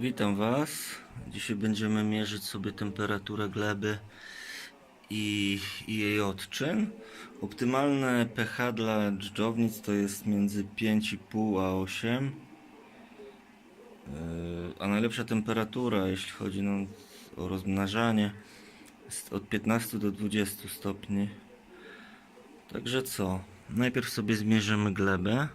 Witam Was. Dzisiaj będziemy mierzyć sobie temperaturę gleby i, i jej odczyn. Optymalne pH dla dżdżownic to jest między 5,5 a 8. Yy, A najlepsza temperatura, jeśli chodzi no, o rozmnażanie, jest od 15 do 20 stopni. Także co? Najpierw sobie zmierzymy glebę.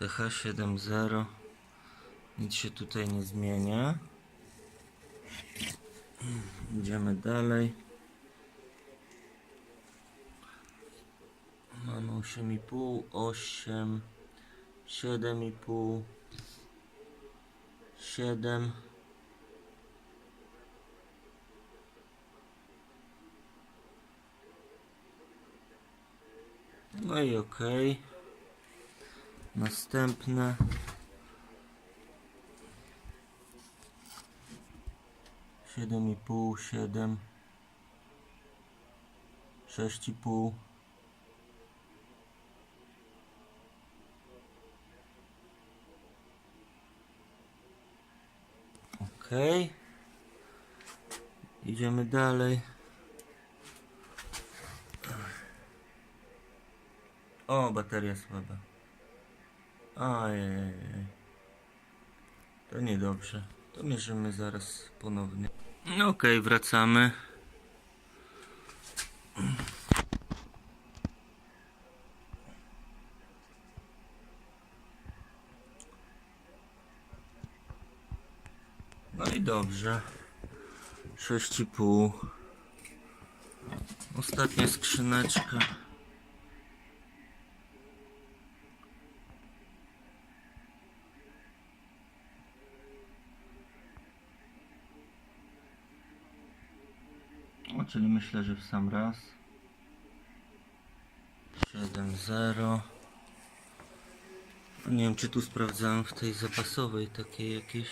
pH 7.0 nic się tutaj nie zmienia. Idziemy dalej. Mamy 8,5 8 7,5 7 no i okej Następne. Siedem i pół, siedem. Sześć i pół. Okej. Idziemy dalej. O, bateria słaba. Ajej. To niedobrze. To mierzymy zaraz ponownie. No okej, wracamy. No i dobrze. 6,5. Ostatnia skrzyneczka. Czyli myślę, że w sam raz. 7-0. Nie wiem, czy tu sprawdzałem w tej zapasowej takiej jakiejś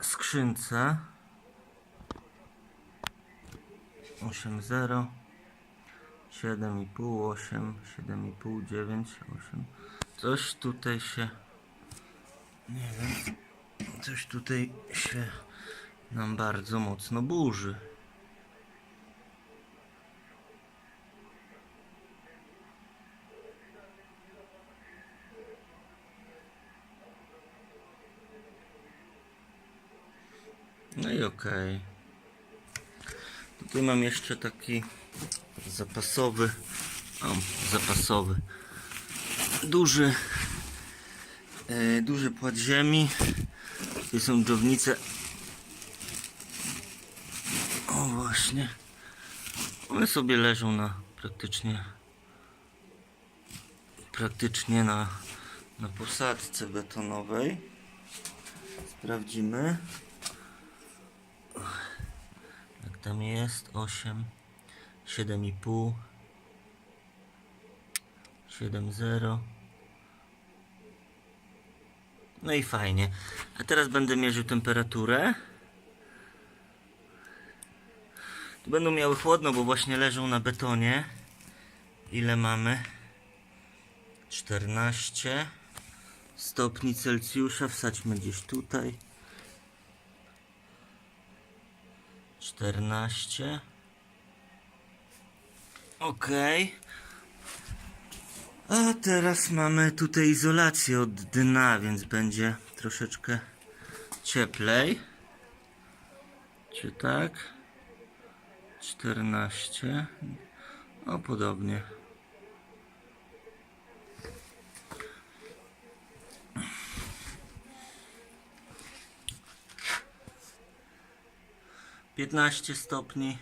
skrzynce. 8-0. 7,5, 8, 7,5, 9, 8. Coś tutaj się. Nie wiem. Coś tutaj się nam bardzo mocno burzy. No i okej. Tutaj mam jeszcze taki zapasowy, o, zapasowy, duży, e, duży płat ziemi. Tutaj są dżownice. O właśnie. One sobie leżą na praktycznie praktycznie na, na posadzce betonowej. Sprawdzimy. Tam jest? 8, 7,5, 7,0. No i fajnie. A teraz będę mierzył temperaturę. Tu będą miały chłodno, bo właśnie leżą na betonie. Ile mamy? 14 stopni Celsjusza. Wsadźmy gdzieś tutaj. 14 Ok. A teraz mamy tutaj izolację od dna, więc będzie troszeczkę cieplej. Czy tak? 14 O, podobnie. Piętnaście stopni.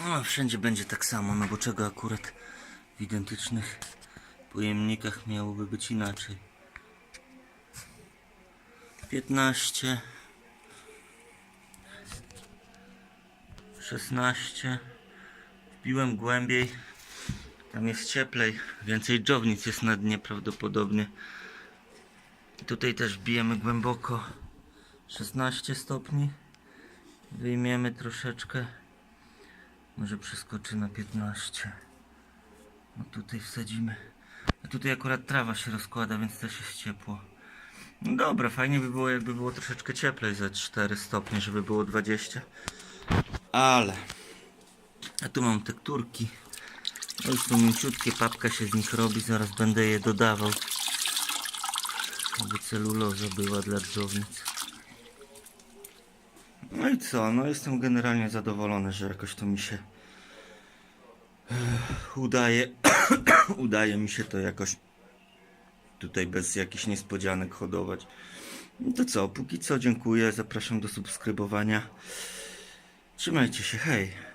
No, wszędzie będzie tak samo, no bo czego akurat w identycznych pojemnikach miałoby być inaczej. 15 16 Wbiłem głębiej Tam jest cieplej Więcej dżownic jest na dnie prawdopodobnie Tutaj też bijemy głęboko 16 stopni Wyjmiemy troszeczkę. Może przeskoczy na 15. No tutaj wsadzimy. A tutaj akurat trawa się rozkłada, więc też jest ciepło. No dobra, fajnie by było jakby było troszeczkę cieplej za 4 stopnie, żeby było 20. Ale... A tu mam tekturki. No i są mięciutkie, papka się z nich robi, zaraz będę je dodawał. Aby celuloza była dla drzownic. No i co? No jestem generalnie zadowolony, że jakoś to mi się Ech, udaje. udaje mi się to jakoś tutaj bez jakichś niespodzianek hodować. No to co? Póki co dziękuję. Zapraszam do subskrybowania. Trzymajcie się. Hej.